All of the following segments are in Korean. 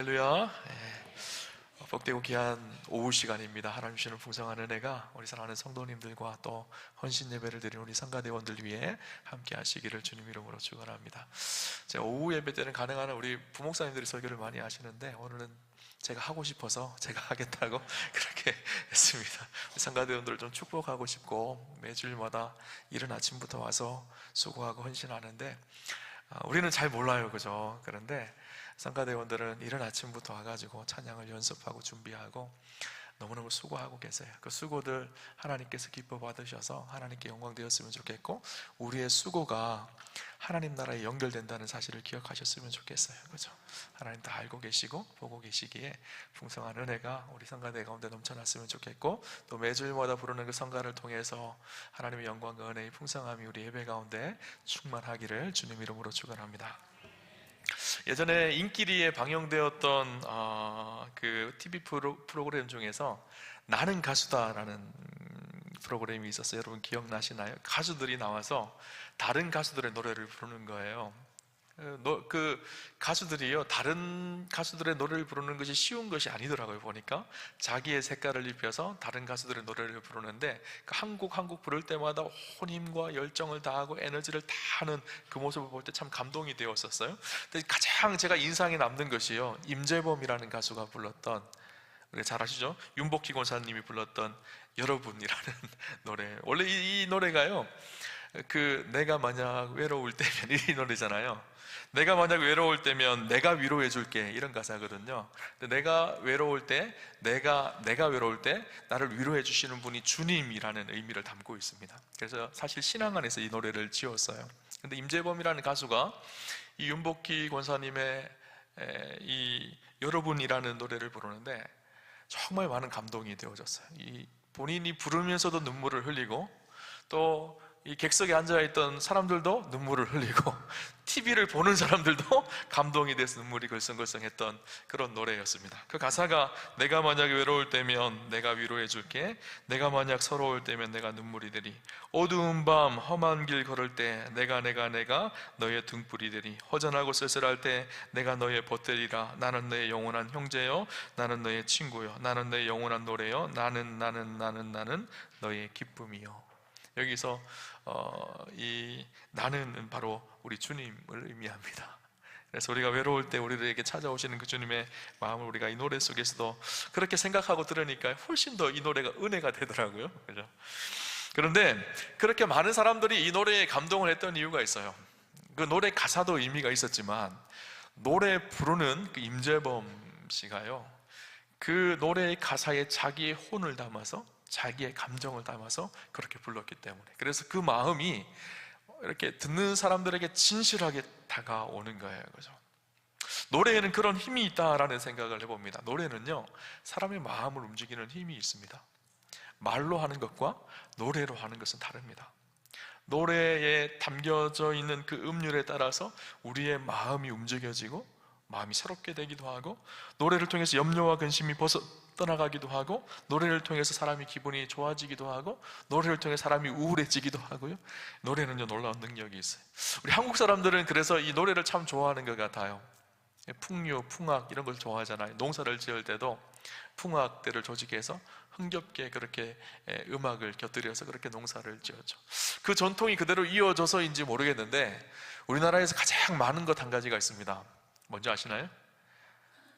할렐루야. 예, 복되고 귀한 오후 시간입니다. 하나님 주시는 풍성한 은혜가 우리 사랑하는 성도님들과 또 헌신 예배를 드리는 우리 상가대원들 위해 함께 하시기를 주님 이름으로 축원합니다. 제가 오후 예배 때는 가능한 한 우리 부목사님들이 설교를 많이 하시는데 오늘은 제가 하고 싶어서 제가 하겠다고 그렇게 했습니다. 상가대원들을 좀 축복하고 싶고 매주일마다 이른 아침부터 와서 수고하고 헌신하는데 아, 우리는 잘 몰라요, 그죠? 그런데 상가대원들은 이른 아침부터 와가지고 찬양을 연습하고 준비하고 너무너무 수고하고 계세요. 그 수고들 하나님께서 기뻐 받으셔서 하나님께 영광 되었으면 좋겠고 우리의 수고가 하나님 나라에 연결된다는 사실을 기억하셨으면 좋겠어요. 그죠? 하나님 다 알고 계시고 보고 계시기에 풍성한 은혜가 우리 성가대 가운데 넘쳐났으면 좋겠고 또 매주일마다 부르는 그 성가를 통해서 하나님의 영광과 은혜의 풍성함이 우리 예배 가운데 충만하기를 주님 이름으로 축원합니다. 예전에 인기리에 방영되었던 어, 그 TV 프로, 프로그램 중에서 나는 가수다라는 프로그램이 있었어요. 여러분 기억나시나요? 가수들이 나와서 다른 가수들의 노래를 부르는 거예요. 그 가수들이요 다른 가수들의 노래를 부르는 것이 쉬운 것이 아니더라고요 보니까 자기의 색깔을 입혀서 다른 가수들의 노래를 부르는데 그 한국 한국 부를 때마다 온 힘과 열정을 다하고 에너지를 다하는 그 모습을 볼 때 참 감동이 되었었어요. 근데 가장 제가 인상에 남는 것이요 임재범이라는 가수가 불렀던 우리 잘 아시죠? 윤복희 권사님이 불렀던 여러분이라는 노래. 원래 이, 이 노래가요. 그 내가 만약 외로울 때면 이 노래잖아요. 내가 만약 외로울 때면 내가 위로해 줄게 이런 가사거든요. 근데 내가 외로울 때 내가 내가 외로울 때 나를 위로해 주시는 분이 주님이라는 의미를 담고 있습니다. 그래서 사실 신앙 안에서 이 노래를 지었어요. 근데 임재범이라는 가수가 이 윤복희 권사님의 에, 이 여러분이라는 노래를 부르는데 정말 많은 감동이 되어졌어요. 이 본인이 부르면서도 눈물을 흘리고 또 이 객석에 앉아 있던 사람들도 눈물을 흘리고 TV를 보는 사람들도 감동이 돼서 눈물이 걸성걸성했던 그런 노래였습니다. 그 가사가 내가 만약 외로울 때면 내가 위로해 줄게. 내가 만약 서러울 때면 내가 눈물이 되리. 어두운 밤 험한 길 걸을 때 내가 내가 내가 너의 등불이 되리. 허전하고 쓸쓸할 때 내가 너의 보태리라. 나는 너의 영원한 형제요. 나는 너의 친구요. 나는 너의 영원한 노래요. 나는 나는 나는 나는 너의 기쁨이요. 여기서 어, 이 나는 바로 우리 주님을 의미합니다. 그래서 우리가 외로울 때 우리들에게 찾아오시는 그 주님의 마음을 우리가 이 노래 속에서도 그렇게 생각하고 들으니까 훨씬 더 이 노래가 은혜가 되더라고요. 그죠? 그런데 그렇게 많은 사람들이 이 노래에 감동을 했던 이유가 있어요. 그 노래 가사도 의미가 있었지만 노래 부르는 그 임재범 씨가요. 그 노래의 가사에 자기의 혼을 담아서 자기의 감정을 담아서 그렇게 불렀기 때문에 그래서 그 마음이 이렇게 듣는 사람들에게 진실하게 다가오는 거예요. 그죠? 노래에는 그런 힘이 있다라는 생각을 해봅니다. 노래는요, 사람의 마음을 움직이는 힘이 있습니다. 말로 하는 것과 노래로 하는 것은 다릅니다. 노래에 담겨져 있는 그 음률에 따라서 우리의 마음이 움직여지고 마음이 새롭게 되기도 하고 노래를 통해서 염려와 근심이 벗어 떠나가기도 하고 노래를 통해서 사람이 기분이 좋아지기도 하고 노래를 통해 사람이 우울해지기도 하고요. 노래는요 놀라운 능력이 있어요. 우리 한국 사람들은 그래서 이 노래를 참 좋아하는 것 같아요. 풍류, 풍악 이런 걸 좋아하잖아요. 농사를 지을 때도 풍악대를 조직해서 흥겹게 그렇게 에, 음악을 곁들여서 그렇게 농사를 지었죠. 그 전통이 그대로 이어져서인지 모르겠는데 우리나라에서 가장 많은 것 한 가지가 있습니다. 뭔지 아시나요?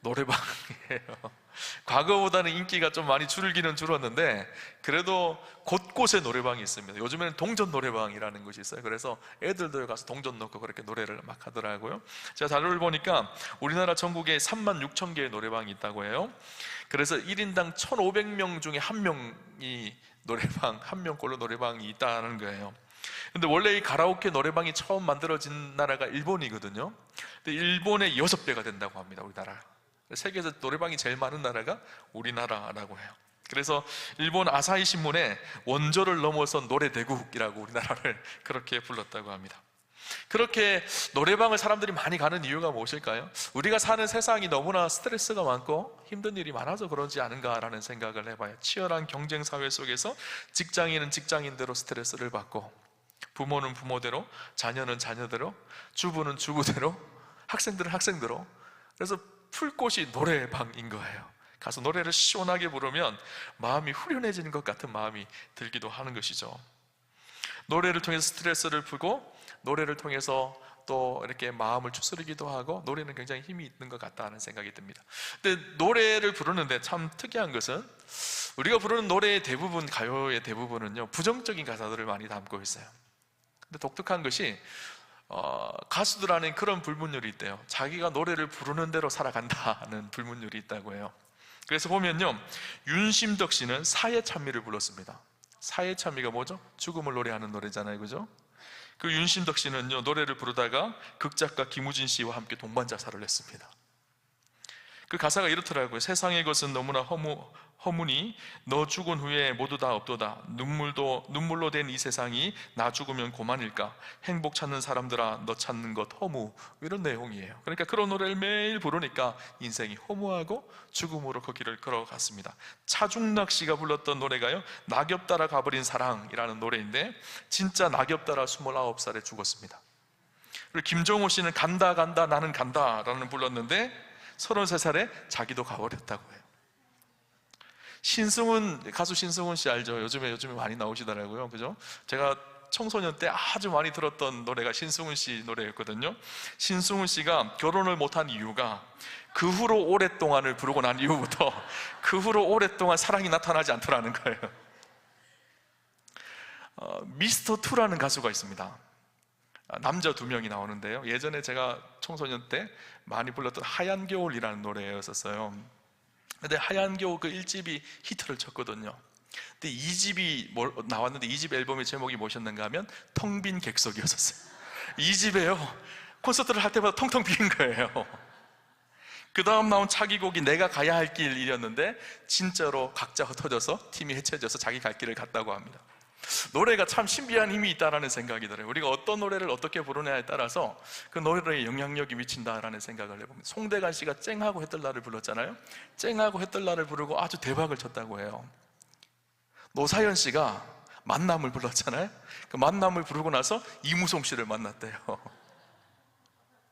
노래방이에요. 과거보다는 인기가 좀 많이 줄기는 줄었는데 그래도 곳곳에 노래방이 있습니다. 요즘에는 동전 노래방이라는 것이 있어요. 그래서 애들도 가서 동전 넣고 그렇게 노래를 막 하더라고요. 제가 자료를 보니까 우리나라 전국에 3만 6천 개의 노래방이 있다고 해요. 그래서 1인당 1,500명 중에 한 명이 노래방 한 명꼴로 노래방이 있다는 거예요. 근데 원래 이 가라오케 노래방이 처음 만들어진 나라가 일본이거든요. 근데 일본의 여섯 배가 된다고 합니다. 우리나라. 세계에서 노래방이 제일 많은 나라가 우리나라라고 해요. 그래서 일본 아사히 신문에 원조를 넘어선 노래 대국이라고 우리나라를 그렇게 불렀다고 합니다. 그렇게 노래방을 사람들이 많이 가는 이유가 무엇일까요? 우리가 사는 세상이 너무나 스트레스가 많고 힘든 일이 많아서 그러지 않은가라는 생각을 해봐요. 치열한 경쟁 사회 속에서 직장인은 직장인대로 스트레스를 받고 부모는 부모대로, 자녀는 자녀대로, 주부는 주부대로, 학생들은 학생대로. 그래서 풀꽃이 노래방인 거예요. 가서 노래를 시원하게 부르면 마음이 후련해지는 것 같은 마음이 들기도 하는 것이죠. 노래를 통해서 스트레스를 풀고 노래를 통해서 또 이렇게 마음을 추스르기도 하고 노래는 굉장히 힘이 있는 것 같다는 생각이 듭니다. 근데 노래를 부르는데 참 특이한 것은 우리가 부르는 노래의 대부분 가요의 대부분은요 부정적인 가사들을 많이 담고 있어요. 근데 독특한 것이 어, 가수들 안에 그런 불문율이 있대요. 자기가 노래를 부르는 대로 살아간다는 불문율이 있다고 해요. 그래서 보면요 윤심덕 씨는 사회 찬미를 불렀습니다. 사회 찬미가 뭐죠? 죽음을 노래하는 노래잖아요, 그죠? 그 윤심덕 씨는요 노래를 부르다가 극작가 김우진 씨와 함께 동반 자살을 했습니다. 그 가사가 이렇더라고요. 세상의 것은 너무나 허무, 허무니 너 죽은 후에 모두 다 없도다. 눈물도 눈물로 된 이 세상이 나 죽으면 고만일까? 행복 찾는 사람들아 너 찾는 것 허무 이런 내용이에요. 그러니까 그런 노래를 매일 부르니까 인생이 허무하고 죽음으로 그 길을 걸어갔습니다. 차중락 씨가 불렀던 노래가요. 낙엽 따라 가버린 사랑이라는 노래인데 진짜 낙엽 따라 29살에 죽었습니다. 그리고 김정호 씨는 간다 간다 나는 간다라는 불렀는데 33살에 자기도 가버렸다고 해요. 신승훈 가수 신승훈 씨 알죠? 요즘에 요즘에 많이 나오시더라고요. 그죠? 제가 청소년 때 아주 많이 들었던 노래가 신승훈 씨 노래였거든요. 신승훈 씨가 결혼을 못한 이유가 그 후로 오랫동안을 부르고 난 이후부터 그 후로 오랫동안 사랑이 나타나지 않더라는 거예요. 어, 미스터 투라는 가수가 있습니다. 아, 남자 두 명이 나오는데요. 예전에 제가 청소년 때 많이 불렀던 하얀 겨울이라는 노래였었어요. 근데 하얀 겨울 그 1집이 히트를 쳤거든요. 근데 2집이 나왔는데 2집 앨범의 제목이 무엇이었는가 하면 텅 빈 객석이었었어요. 2집에요. 콘서트를 할 때마다 텅텅 빈 거예요. 그 다음 나온 차기곡이 내가 가야 할 길이었는데 진짜로 각자 흩어져서 팀이 해체져서 자기 갈 길을 갔다고 합니다. 노래가 참 신비한 힘이 있다라는 생각이 들어요. 우리가 어떤 노래를 어떻게 부르냐에 따라서 그 노래의 영향력이 미친다라는 생각을 해봅니다. 송대관 씨가 쨍하고 했떨날을 불렀잖아요. 쨍하고 했떨날을 부르고 아주 대박을 쳤다고 해요. 노사연 씨가 만남을 불렀잖아요. 그 만남을 부르고 나서 이무송 씨를 만났대요.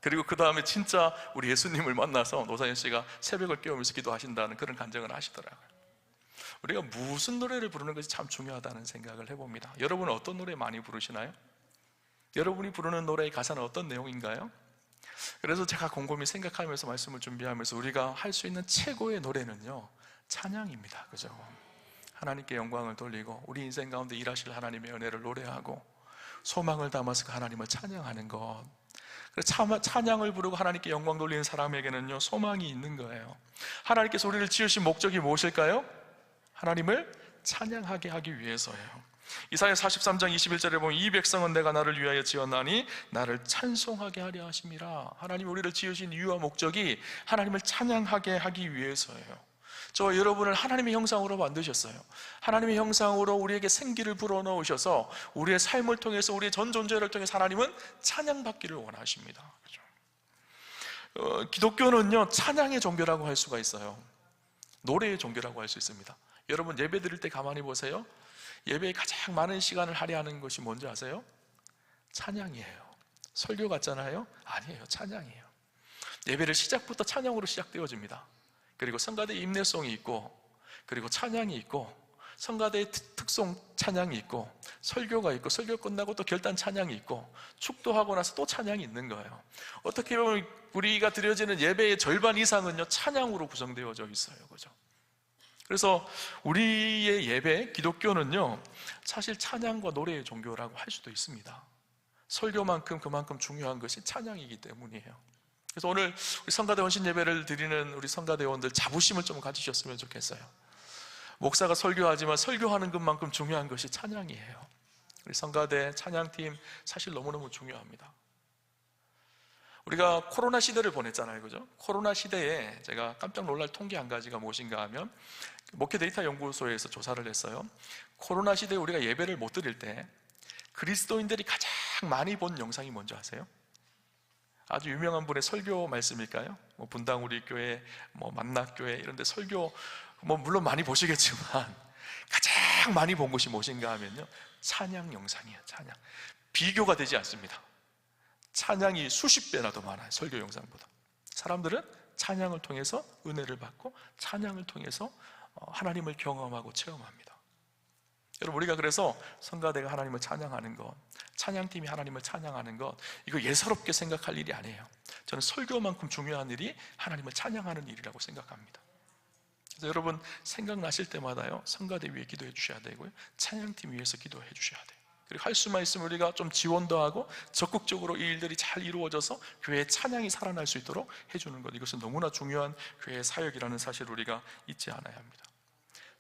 그리고 그 다음에 진짜 우리 예수님을 만나서 노사연 씨가 새벽을 깨우면서 기도하신다는 그런 간증을 하시더라고요. 우리가 무슨 노래를 부르는 것이 참 중요하다는 생각을 해봅니다. 여러분은 어떤 노래 많이 부르시나요? 여러분이 부르는 노래의 가사는 어떤 내용인가요? 그래서 제가 곰곰이 생각하면서 말씀을 준비하면서 우리가 할 수 있는 최고의 노래는요, 찬양입니다. 그죠? 하나님께 영광을 돌리고 우리 인생 가운데 일하실 하나님의 은혜를 노래하고 소망을 담아서 그 하나님을 찬양하는 것. 찬양을 부르고 하나님께 영광 돌리는 사람에게는요, 소망이 있는 거예요. 하나님께서 우리를 지으신 목적이 무엇일까요? 하나님을 찬양하게 하기 위해서예요. 이사야 43장 21절에 보면 이 백성은 내가 나를 위하여 지었나니 나를 찬송하게 하려 하심이라. 하나님 우리를 지으신 이유와 목적이 하나님을 찬양하게 하기 위해서예요. 저 여러분을 하나님의 형상으로 만드셨어요. 하나님의 형상으로 우리에게 생기를 불어넣으셔서 우리의 삶을 통해서 우리의 전 존재를 통해서 하나님은 찬양받기를 원하십니다. 그렇죠? 어, 기독교는요 찬양의 종교라고 할 수가 있어요. 노래의 종교라고 할 수 있습니다. 여러분 예배 드릴 때 가만히 보세요. 예배에 가장 많은 시간을 할애하는 것이 뭔지 아세요? 찬양이에요. 설교 같잖아요? 아니에요. 찬양이에요. 예배를 시작부터 찬양으로 시작되어집니다. 그리고 성가대 임내송이 있고, 그리고 찬양이 있고, 성가대의 특송 찬양이 있고, 설교가 있고, 설교 끝나고 또 결단 찬양이 있고, 축도하고 나서 또 찬양이 있는 거예요. 어떻게 보면 우리가 드려지는 예배의 절반 이상은요, 찬양으로 구성되어져 있어요. 그죠? 그래서 우리의 예배, 기독교는요, 사실 찬양과 노래의 종교라고 할 수도 있습니다. 설교만큼 그만큼 중요한 것이 찬양이기 때문이에요. 그래서 오늘 우리 성가대 원신 예배를 드리는 우리 성가대원들 자부심을 좀 가지셨으면 좋겠어요. 목사가 설교하지만 설교하는 것만큼 중요한 것이 찬양이에요. 우리 성가대 찬양팀 사실 너무너무 중요합니다. 우리가 코로나 시대를 보냈잖아요. 그죠? 코로나 시대에 제가 깜짝 놀랄 통계 한 가지가 무엇인가 하면 목회 데이터 연구소에서 조사를 했어요. 코로나 시대에 우리가 예배를 못 드릴 때 그리스도인들이 가장 많이 본 영상이 뭔지 아세요? 아주 유명한 분의 설교 말씀일까요? 뭐 분당 우리 교회, 뭐 만낙교회 이런 데 설교 뭐 물론 많이 보시겠지만 가장 많이 본 것이 무엇인가 하면요. 찬양 영상이에요. 찬양. 비교가 되지 않습니다. 찬양이 수십 배나 더 많아요. 설교 영상보다. 사람들은 찬양을 통해서 은혜를 받고 찬양을 통해서 어, 하나님을 경험하고 체험합니다. 여러분 우리가 그래서 성가대가 하나님을 찬양하는 것, 찬양팀이 하나님을 찬양하는 것 이거 예사롭게 생각할 일이 아니에요. 저는 설교만큼 중요한 일이 하나님을 찬양하는 일이라고 생각합니다. 그래서 여러분 생각나실 때마다요 성가대 위에 기도해 주셔야 되고요 찬양팀 위해서 기도해 주셔야 돼요. 그리고 할 수만 있으면 우리가 좀 지원도 하고 적극적으로 이 일들이 잘 이루어져서 교회의 찬양이 살아날 수 있도록 해주는 것 이것은 너무나 중요한 교회의 사역이라는 사실을 우리가 잊지 않아야 합니다.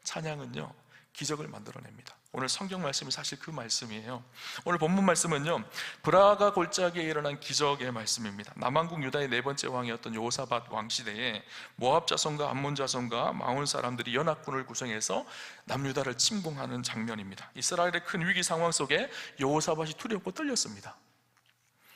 찬양은요 기적을 만들어냅니다. 오늘 성경 말씀이 사실 그 말씀이에요. 오늘 본문 말씀은요, 브라가 골짜기에 일어난 기적의 말씀입니다. 남왕국 유다의 네 번째 왕이었던 요사밧 왕 시대에 모압 자손과 암몬 자손과 마온 사람들이 연합군을 구성해서 남유다를 침공하는 장면입니다. 이스라엘의 큰 위기 상황 속에 요사밧이 두렵고 떨렸습니다.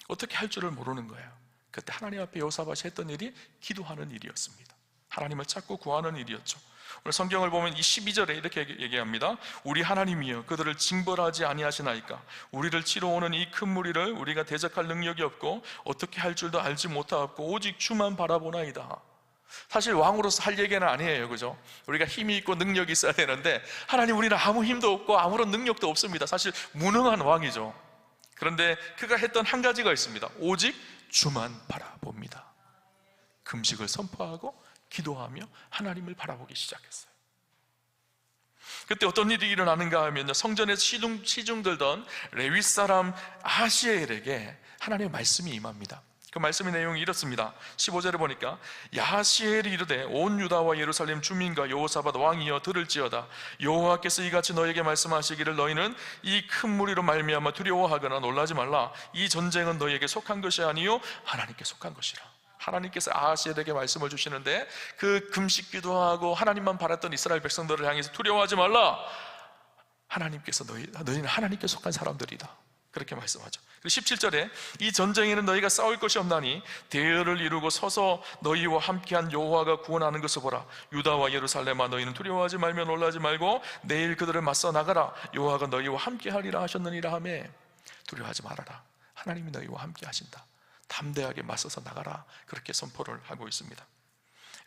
어떻게 할 줄을 모르는 거예요. 그때 하나님 앞에 요사밧이 했던 일이 기도하는 일이었습니다. 하나님을 찾고 구하는 일이었죠. 오늘 성경을 보면 이 12절에 이렇게 얘기합니다. 우리 하나님이여 그들을 징벌하지 아니하시나이까 우리를 치러 오는 이 큰 무리를 우리가 대적할 능력이 없고 어떻게 할 줄도 알지 못하고 오직 주만 바라보나이다. 사실 왕으로서 할 얘기는 아니에요. 그죠? 우리가 힘이 있고 능력이 있어야 되는데 하나님 우리는 아무 힘도 없고 아무런 능력도 없습니다. 사실 무능한 왕이죠. 그런데 그가 했던 한 가지가 있습니다. 오직 주만 바라봅니다. 금식을 선포하고 기도하며 하나님을 바라보기 시작했어요. 그때 어떤 일이 일어나는가 하면 성전에서 시중, 시중들던 레위 사람 아시엘에게 하나님의 말씀이 임합니다. 그 말씀의 내용이 이렇습니다. 15절에 보니까 야시엘이 이르되 온 유다와 예루살렘 주민과 여호사밧 왕이여 들을지어다 여호와께서 이같이 너에게 말씀하시기를 너희는 이 큰 무리로 말미암아 두려워하거나 놀라지 말라 이 전쟁은 너희에게 속한 것이 아니요 하나님께 속한 것이라 하나님께서 아하시엘에게 말씀을 주시는데 그 금식 기도하고 하나님만 바랐던 이스라엘 백성들을 향해서 두려워하지 말라. 하나님께서 너희 너희는 하나님께 속한 사람들이다. 그렇게 말씀하죠. 그리고 17절에 이 전쟁에는 너희가 싸울 것이 없나니 대열을 이루고 서서 너희와 함께한 여호와가 구원하는 것을 보라. 유다와 예루살렘아 너희는 두려워하지 말며 놀라지 말고 내일 그들을 맞서 나가라. 여호와가 너희와 함께하리라 하셨느니라 하매 두려워하지 말아라. 하나님이 너희와 함께 하신다. 담대하게 맞서서 나가라 그렇게 선포를 하고 있습니다.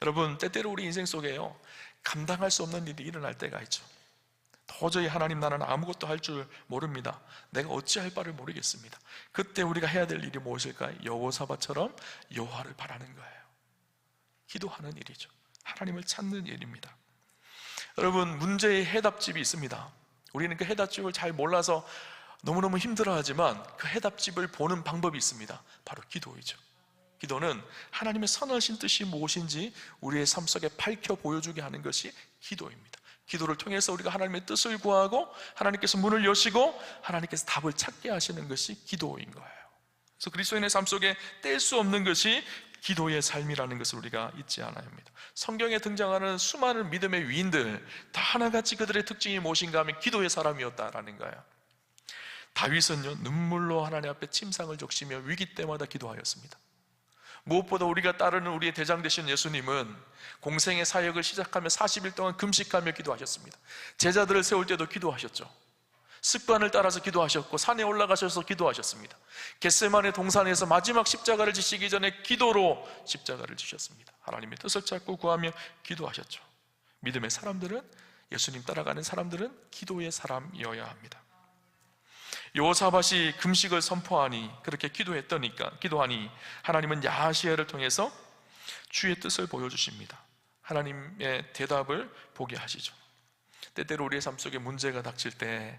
여러분 때때로 우리 인생 속에요 감당할 수 없는 일이 일어날 때가 있죠. 도저히 하나님 나는 아무것도 할 줄 모릅니다. 내가 어찌할 바를 모르겠습니다. 그때 우리가 해야 될 일이 무엇일까요? 여호사바처럼 여호와를 바라는 거예요. 기도하는 일이죠. 하나님을 찾는 일입니다. 여러분 문제의 해답집이 있습니다. 우리는 그 해답집을 잘 몰라서 너무너무 힘들어하지만 그 해답집을 보는 방법이 있습니다. 바로 기도이죠. 기도는 하나님의 선하신 뜻이 무엇인지 우리의 삶 속에 밝혀 보여주게 하는 것이 기도입니다. 기도를 통해서 우리가 하나님의 뜻을 구하고 하나님께서 문을 여시고 하나님께서 답을 찾게 하시는 것이 기도인 거예요. 그래서 그리스도인의 삶 속에 뗄 수 없는 것이 기도의 삶이라는 것을 우리가 잊지 않아야 합니다. 성경에 등장하는 수많은 믿음의 위인들 다 하나같이 그들의 특징이 무엇인가 하면 기도의 사람이었다라는 거예요. 다윗은요 눈물로 하나님 앞에 침상을 적시며 위기 때마다 기도하였습니다. 무엇보다 우리가 따르는 우리의 대장 되신 예수님은 공생의 사역을 시작하며 40일 동안 금식하며 기도하셨습니다. 제자들을 세울 때도 기도하셨죠. 습관을 따라서 기도하셨고 산에 올라가셔서 기도하셨습니다. 겟세만의 동산에서 마지막 십자가를 지시기 전에 기도로 십자가를 지셨습니다. 하나님의 뜻을 찾고 구하며 기도하셨죠. 믿음의 사람들은 예수님 따라가는 사람들은 기도의 사람이어야 합니다. 요사밭이 금식을 선포하니 그렇게 기도했더니까 기도하니 하나님은 야시엘을 통해서 주의 뜻을 보여주십니다. 하나님의 대답을 보게 하시죠. 때때로 우리의 삶 속에 문제가 닥칠 때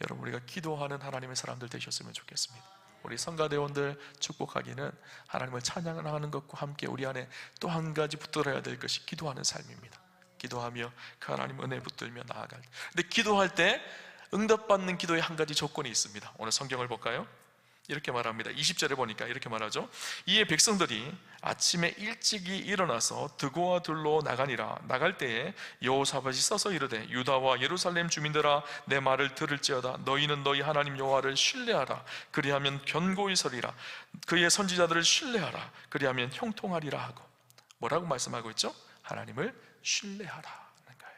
여러분 우리가 기도하는 하나님의 사람들 되셨으면 좋겠습니다. 우리 성가대원들 축복하기는 하나님을 찬양하는 것과 함께 우리 안에 또 한 가지 붙들어야 될 것이 기도하는 삶입니다. 기도하며 그 하나님 은혜 붙들며 나아갈. 근데 기도할 때 응답받는 기도에 한 가지 조건이 있습니다. 오늘 성경을 볼까요? 이렇게 말합니다. 20절에 보니까 이렇게 말하죠. 이에 백성들이 아침에 일찍이 일어나서 드고와 둘로 나가니라. 나갈 때에 여호사밧이 써서 이르되 유다와 예루살렘 주민들아 내 말을 들을지어다. 너희는 너희 하나님 여호와를 신뢰하라. 그리하면 견고히 서리라. 그의 선지자들을 신뢰하라. 그리하면 형통하리라 하고 뭐라고 말씀하고 있죠? 하나님을 신뢰하라 는 거예요.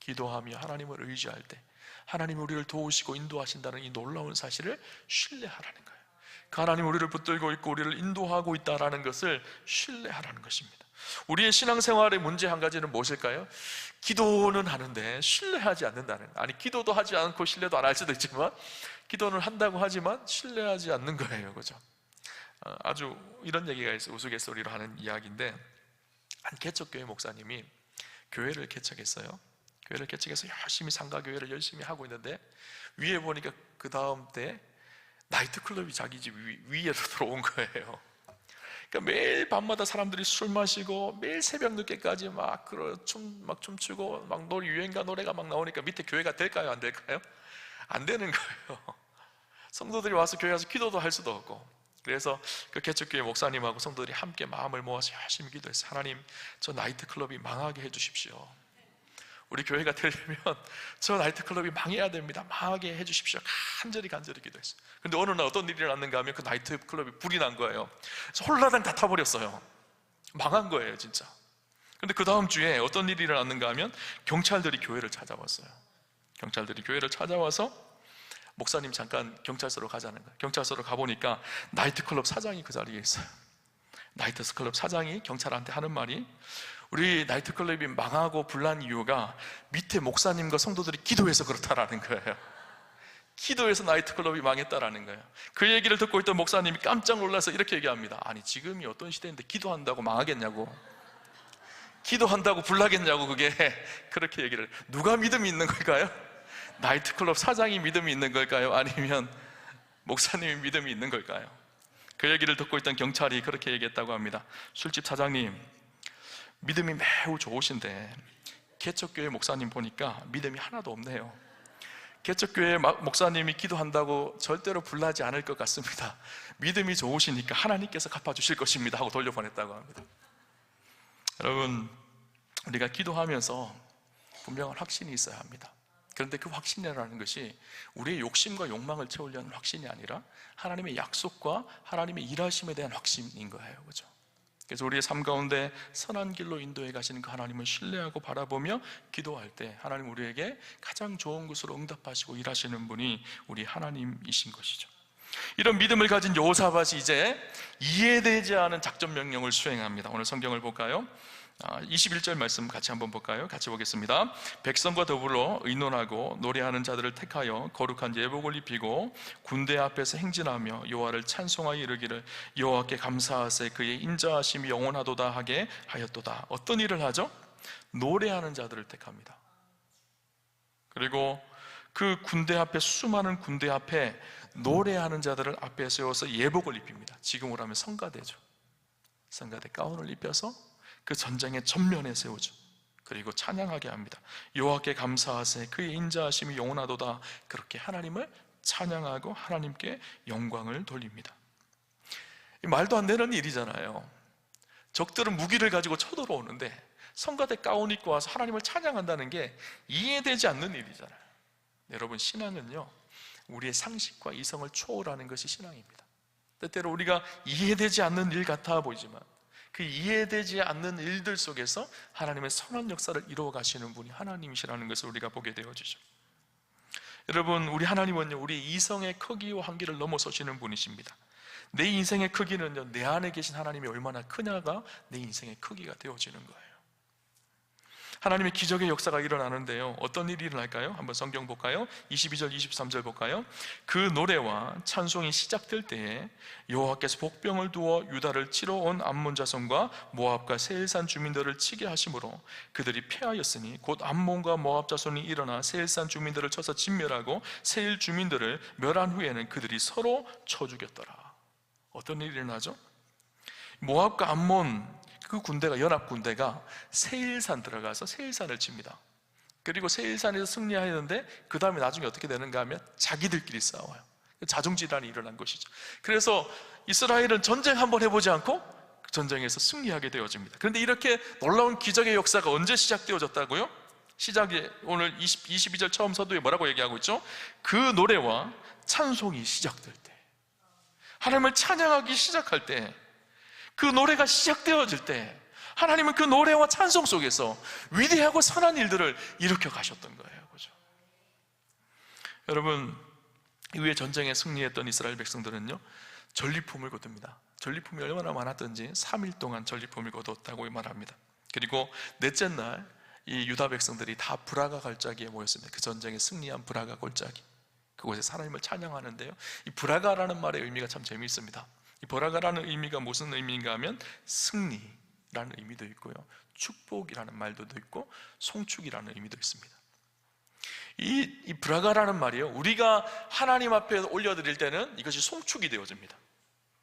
기도하며 하나님을 의지할 때 하나님이 우리를 도우시고 인도하신다는 이 놀라운 사실을 신뢰하라는 거예요. 그 하나님 우리를 붙들고 있고 우리를 인도하고 있다라는 것을 신뢰하라는 것입니다. 우리의 신앙생활의 문제 한 가지는 무엇일까요? 기도는 하는데 신뢰하지 않는다는 아니 기도도 하지 않고 신뢰도 안 할 수도 있지만 기도는 한다고 하지만 신뢰하지 않는 거예요, 그죠? 어, 아주 이런 얘기가 있어요. 우스갯소리로 하는 이야기인데 한 개척교회 목사님이 교회를 개척했어요. 교회를 개척해서 열심히 상가 교회를 열심히 하고 있는데 위에 보니까 그 다음 때 나이트 클럽이 자기 집 위, 위에로 들어온 거예요. 그러니까 매일 밤마다 사람들이 술 마시고 매일 새벽 늦게까지 막 그런 춤막 춤추고 막 노래 유행가 노래가 막 나오니까 밑에 교회가 될까요 안 될까요? 안 되는 거예요. 성도들이 와서 교회 와서 기도도 할 수도 없고 그래서 그 개척교회 목사님하고 성도들이 함께 마음을 모아서 열심히 기도했어요. 하나님, 저 나이트 클럽이 망하게 해주십시오. 우리 교회가 되려면 저 나이트 클럽이 망해야 됩니다. 망하게 해주십시오. 간절히 간절히 기도했어요. 근데 어느 날 어떤 일이 났는가 하면 그 나이트 클럽이 불이 난 거예요. 홀라당 다 타버렸어요. 망한 거예요, 진짜. 근데 그 다음 주에 어떤 일이 일어났는가 하면 경찰들이 교회를 찾아왔어요. 경찰들이 교회를 찾아와서 목사님 잠깐 경찰서로 가자는 거예요. 경찰서로 가보니까 나이트클럽 사장이 그 자리에 있어요. 나이트클럽 사장이 경찰한테 하는 말이 우리 나이트클럽이 망하고 불난 이유가 밑에 목사님과 성도들이 기도해서 그렇다라는 거예요. 기도해서 나이트클럽이 망했다라는 거예요. 그 얘기를 듣고 있던 목사님이 깜짝 놀라서 이렇게 얘기합니다. 아니 지금이 어떤 시대인데 기도한다고 망하겠냐고. 기도한다고 불나겠냐고 그게 그렇게 얘기를 누가 믿음이 있는 걸까요? 나이트클럽 사장이 믿음이 있는 걸까요? 아니면 목사님이 믿음이 있는 걸까요? 그 얘기를 듣고 있던 경찰이 그렇게 얘기했다고 합니다. 술집 사장님, 믿음이 매우 좋으신데 개척교회 목사님 보니까 믿음이 하나도 없네요. 개척교회 목사님이 기도한다고 절대로 불나지 않을 것 같습니다. 믿음이 좋으시니까 하나님께서 갚아주실 것입니다. 하고 돌려보냈다고 합니다. 여러분, 우리가 기도하면서 분명한 확신이 있어야 합니다. 그런데 그 확신이라는 것이 우리의 욕심과 욕망을 채우려는 확신이 아니라 하나님의 약속과 하나님의 일하심에 대한 확신인 거예요. 그죠? 그래서 우리의 삶 가운데 선한 길로 인도해 가시는 그 하나님을 신뢰하고 바라보며 기도할 때 하나님 우리에게 가장 좋은 것으로 응답하시고 일하시는 분이 우리 하나님이신 것이죠. 이런 믿음을 가진 여호사밧이 이제 이해되지 않은 작전 명령을 수행합니다. 오늘 성경을 볼까요? 21절 아, 말씀 같이 한번 볼까요? 같이 보겠습니다. 백성과 더불어 의논하고 노래하는 자들을 택하여 거룩한 예복을 입히고 군대 앞에서 행진하며 여호와를 찬송하여 이르기를 여호와께 감사하세 그의 인자하심이 영원하도다 하게 하였도다. 어떤 일을 하죠? 노래하는 자들을 택합니다. 그리고 그 군대 앞에 수많은 군대 앞에 노래하는 자들을 앞에 세워서 예복을 입힙니다. 지금으로 하면 성가대죠. 성가대 가운을 입혀서 그 전쟁의 전면에 세우죠. 그리고 찬양하게 합니다. 여호와께 감사하세 그의 인자하심이 영원하도다. 그렇게 하나님을 찬양하고 하나님께 영광을 돌립니다. 말도 안 되는 일이잖아요. 적들은 무기를 가지고 쳐들어오는데 성가대 가운 입고 와서 하나님을 찬양한다는 게 이해되지 않는 일이잖아요. 여러분 신앙은요 우리의 상식과 이성을 초월하는 것이 신앙입니다. 때때로 우리가 이해되지 않는 일 같아 보이지만 그 이해되지 않는 일들 속에서 하나님의 선한 역사를 이루어 가시는 분이 하나님이시라는 것을 우리가 보게 되어지죠. 여러분, 우리 하나님은요, 우리 이성의 크기와 한계를 넘어서시는 분이십니다. 내 인생의 크기는요, 내 안에 계신 하나님이 얼마나 크냐가 내 인생의 크기가 되어지는 거예요. 하나님의 기적의 역사가 일어나는데요. 어떤 일이 일어날까요? 한번 성경 볼까요? 22절, 23절 볼까요? 그 노래와 찬송이 시작될 때에 여호와께서 복병을 두어 유다를 치러 온 암몬 자손과 모압과 세일산 주민들을 치게 하심으로 그들이 패하였으니 곧 암몬과 모압 자손이 일어나 세일산 주민들을 쳐서 진멸하고 세일 주민들을 멸한 후에는 그들이 서로 쳐 죽였더라. 어떤 일이 일어나죠? 모압과 암몬 그 군대가 연합 군대가 세일산 들어가서 세일산을 칩니다. 그리고 세일산에서 승리하였는데 그 다음에 나중에 어떻게 되는가 하면 자기들끼리 싸워요. 자중질환이 일어난 것이죠. 그래서 이스라엘은 전쟁 한번 해보지 않고 전쟁에서 승리하게 되어집니다. 그런데 이렇게 놀라운 기적의 역사가 언제 시작되어졌다고요? 시작에 오늘 20, 22절 처음 서두에 뭐라고 얘기하고 있죠? 그 노래와 찬송이 시작될 때 하나님을 찬양하기 시작할 때 그 노래가 시작되어질 때 하나님은 그 노래와 찬송 속에서 위대하고 선한 일들을 일으켜 가셨던 거예요. 그죠? 여러분, 이후에 전쟁에 승리했던 이스라엘 백성들은요, 전리품을 거둡니다. 전리품이 얼마나 많았던지 3일 동안 전리품을 거뒀다고 말합니다. 그리고 넷째 날 이 유다 백성들이 다 브라가 골짜기에 모였습니다. 그 전쟁에 승리한 브라가 골짜기. 그곳에 하나님을 찬양하는데요. 이 브라가라는 말의 의미가 참 재미있습니다. 이 브라가라는 의미가 무슨 의미인가 하면 승리라는 의미도 있고요. 축복이라는 말도 있고 송축이라는 의미도 있습니다. 이, 이 브라가라는 말이요. 우리가 하나님 앞에 올려드릴 때는 이것이 송축이 되어집니다.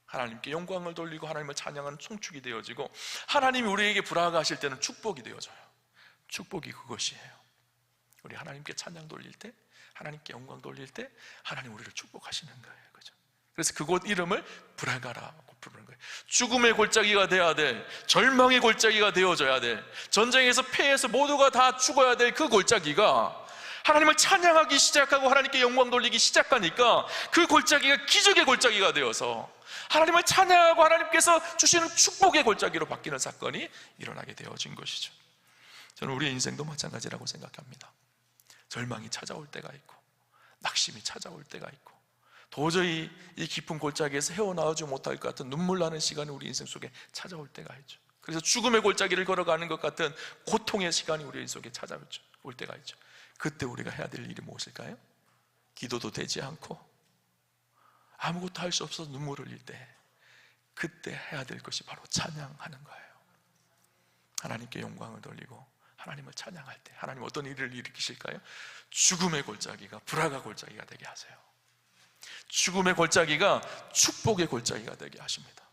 하나님께 영광을 돌리고 하나님을 찬양하는 송축이 되어지고 하나님이 우리에게 브라가 하실 때는 축복이 되어져요. 축복이 그것이에요. 우리 하나님께 찬양 돌릴 때, 하나님께 영광 돌릴 때 하나님 우리를 축복하시는 거예요. 그래서 그곳 이름을 브라가라고 부르는 거예요. 죽음의 골짜기가 되어야 될, 절망의 골짜기가 되어져야 될, 전쟁에서 패해서 모두가 다 죽어야 될 그 골짜기가 하나님을 찬양하기 시작하고 하나님께 영광 돌리기 시작하니까 그 골짜기가 기적의 골짜기가 되어서 하나님을 찬양하고 하나님께서 주시는 축복의 골짜기로 바뀌는 사건이 일어나게 되어진 것이죠. 저는 우리의 인생도 마찬가지라고 생각합니다. 절망이 찾아올 때가 있고, 낙심이 찾아올 때가 있고, 도저히 이 깊은 골짜기에서 헤어나오지 못할 것 같은 눈물 나는 시간이 우리 인생 속에 찾아올 때가 있죠. 그래서 죽음의 골짜기를 걸어가는 것 같은 고통의 시간이 우리 인생 속에 찾아올 때가 있죠. 그때 우리가 해야 될 일이 무엇일까요? 기도도 되지 않고 아무것도 할 수 없어서 눈물을 흘릴 때 그때 해야 될 것이 바로 찬양하는 거예요. 하나님께 영광을 돌리고 하나님을 찬양할 때 하나님 어떤 일을 일으키실까요? 죽음의 골짜기가 불화가 골짜기가 되게 하세요. 죽음의 골짜기가 축복의 골짜기가 되게 하십니다.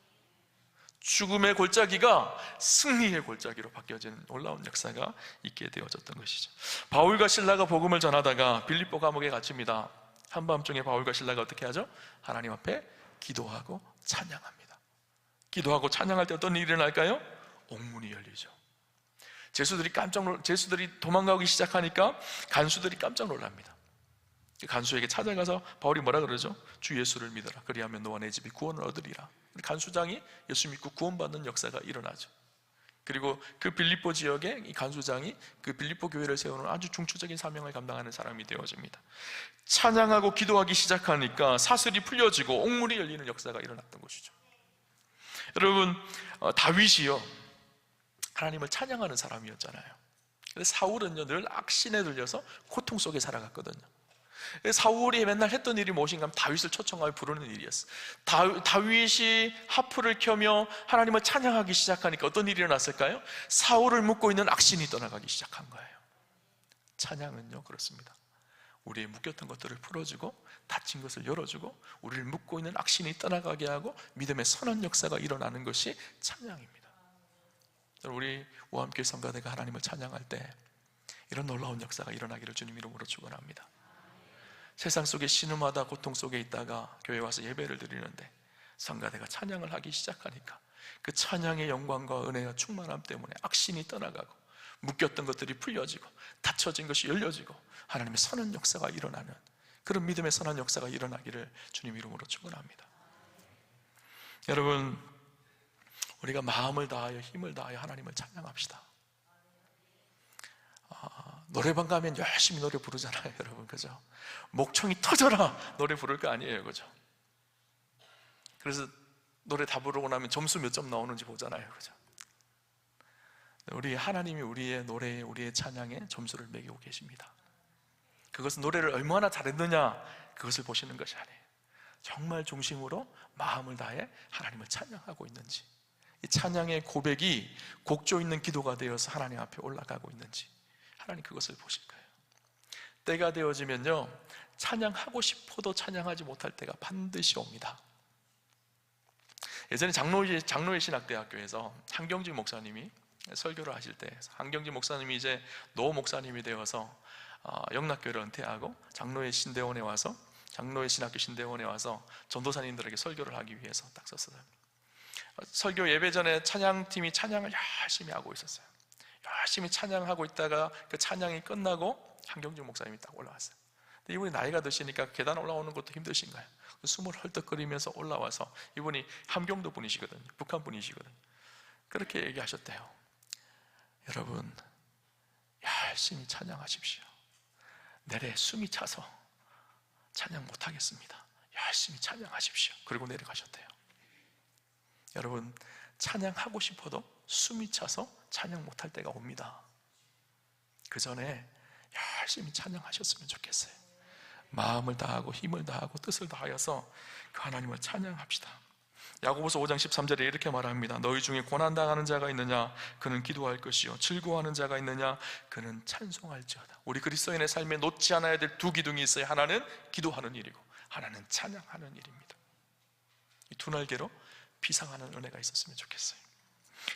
죽음의 골짜기가 승리의 골짜기로 바뀌어진 놀라운 역사가 있게 되어졌던 것이죠. 바울과 신라가 복음을 전하다가 빌립보 감옥에 갇힙니다. 한밤중에 바울과 신라가 어떻게 하죠? 하나님 앞에 기도하고 찬양합니다. 기도하고 찬양할 때 어떤 일이 일어날까요? 옥문이 열리죠. 제수들이 깜짝 놀, 제수들이 도망가기 시작하니까 간수들이 깜짝 놀랍니다. 간수에게 찾아가서 바울이 뭐라 그러죠? 주 예수를 믿어라. 그리하면 너와 내 집이 구원을 얻으리라. 간수장이 예수 믿고 구원받는 역사가 일어나죠. 그리고 그 빌립보 지역에 이 간수장이 그 빌립보 교회를 세우는 아주 중추적인 사명을 감당하는 사람이 되어집니다. 찬양하고 기도하기 시작하니까 사슬이 풀려지고 옥물이 열리는 역사가 일어났던 것이죠. 여러분 어, 다윗이요 하나님을 찬양하는 사람이었잖아요. 사울은요 늘 악신에 들려서 고통 속에 살아갔거든요. 사울이 맨날 했던 일이 무엇인가 하면 다윗을 초청하여 부르는 일이었어. 다, 다윗이 하프를 켜며 하나님을 찬양하기 시작하니까 어떤 일이 일어났을까요? 사울을 묶고 있는 악신이 떠나가기 시작한 거예요. 찬양은요, 그렇습니다. 우리의 묶였던 것들을 풀어주고 닫힌 것을 열어주고 우리를 묶고 있는 악신이 떠나가게 하고 믿음의 선한 역사가 일어나는 것이 찬양입니다. 우리 우함교회 성가대가 하나님을 찬양할 때 이런 놀라운 역사가 일어나기를 주님 이름으로 축원합니다. 세상 속에 신음하다 고통 속에 있다가 교회 와서 예배를 드리는데 성가대가 찬양을 하기 시작하니까 그 찬양의 영광과 은혜와 충만함 때문에 악신이 떠나가고 묶였던 것들이 풀려지고 닫혀진 것이 열려지고 하나님의 선한 역사가 일어나는 그런 믿음의 선한 역사가 일어나기를 주님 이름으로 축원합니다. 여러분 우리가 마음을 다하여 힘을 다하여 하나님을 찬양합시다. 아, 노래방 가면 열심히 노래 부르잖아요, 여러분. 그죠? 목청이 터져라 노래 부를 거 아니에요, 그죠? 그래서 노래 다 부르고 나면 점수 몇 점 나오는지 보잖아요, 그죠? 우리 하나님이 우리의 노래에 우리의 찬양에 점수를 매기고 계십니다. 그것은 노래를 얼마나 잘했느냐 그것을 보시는 것이 아니에요. 정말 중심으로 마음을 다해 하나님을 찬양하고 있는지, 이 찬양의 고백이 곡조 있는 기도가 되어서 하나님 앞에 올라가고 있는지, 하나님 그것을 보실 거예요. 때가 되어지면요, 찬양하고 싶어도 찬양하지 못할 때가 반드시 옵니다. 예전에 장로의, 장로의 신학대학교에서 한경진 목사님이 설교를 하실 때, 한경진 목사님이 이제 노 목사님이 되어서 어, 영락교를 은퇴하고 장로의 신대원에 와서 장로의 신학교 신대원에 와서 전도사님들에게 설교를 하기 위해서 딱 섰어요. 설교 예배 전에 찬양팀이 찬양을 열심히 하고 있었어요. 열심히 찬양하고 있다가 그 찬양이 끝나고 한경준 목사님이 딱 올라왔어요. 근데 이분이 나이가 드시니까 계단 올라오는 것도 힘드신 거예요. 숨을 헐떡거리면서 올라와서 이분이 함경도 분이시거든요. 북한 분이시거든요. 그렇게 얘기하셨대요. 여러분, 열심히 찬양하십시오. 내래 숨이 차서 찬양 못하겠습니다. 열심히 찬양하십시오. 그리고 내려가셨대요. 여러분 찬양하고 싶어도 숨이 차서 찬양 못할 때가 옵니다. 그 전에 열심히 찬양하셨으면 좋겠어요. 마음을 다하고 힘을 다하고 뜻을 다하여서 그 하나님을 찬양합시다. 야고보서 5장 13절에 이렇게 말합니다. 너희 중에 고난 당하는 자가 있느냐? 그는 기도할 것이요. 즐거워하는 자가 있느냐? 그는 찬송할지어다. 우리 그리스도인의 삶에 놓지 않아야 될 두 기둥이 있어요. 하나는 기도하는 일이고 하나는 찬양하는 일입니다. 이 두 날개로 비상하는 은혜가 있었으면 좋겠어요.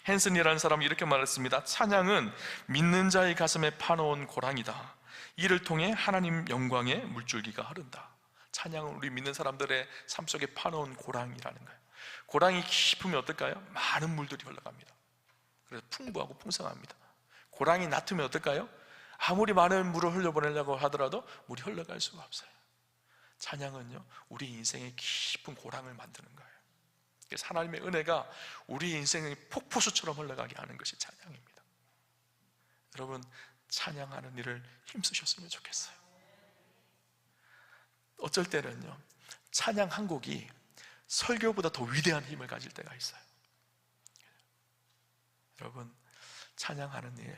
헨슨이라는 사람이 이렇게 말했습니다. 찬양은 믿는 자의 가슴에 파놓은 고랑이다. 이를 통해 하나님 영광의 물줄기가 흐른다. 찬양은 우리 믿는 사람들의 삶 속에 파놓은 고랑이라는 거예요. 고랑이 깊으면 어떨까요? 많은 물들이 흘러갑니다. 그래서 풍부하고 풍성합니다. 고랑이 낮으면 어떨까요? 아무리 많은 물을 흘려보내려고 하더라도 물이 흘러갈 수가 없어요. 찬양은요, 우리 인생의 깊은 고랑을 만드는 거예요. 그래서 하나님의 은혜가 우리 인생의 폭포수처럼 흘러가게 하는 것이 찬양입니다. 여러분, 찬양하는 일을 힘쓰셨으면 좋겠어요. 어쩔 때는요, 찬양 한 곡이 설교보다 더 위대한 힘을 가질 때가 있어요. 여러분, 찬양하는 일,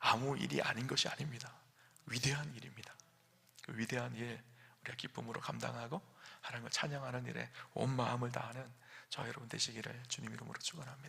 아무 일이 아닌 것이 아닙니다. 위대한 일입니다. 그 위대한 일, 우리가 기쁨으로 감당하고 하나님을 찬양하는 일에 온 마음을 다하는 저 여러분 되시기를 주님 이름으로 축원합니다.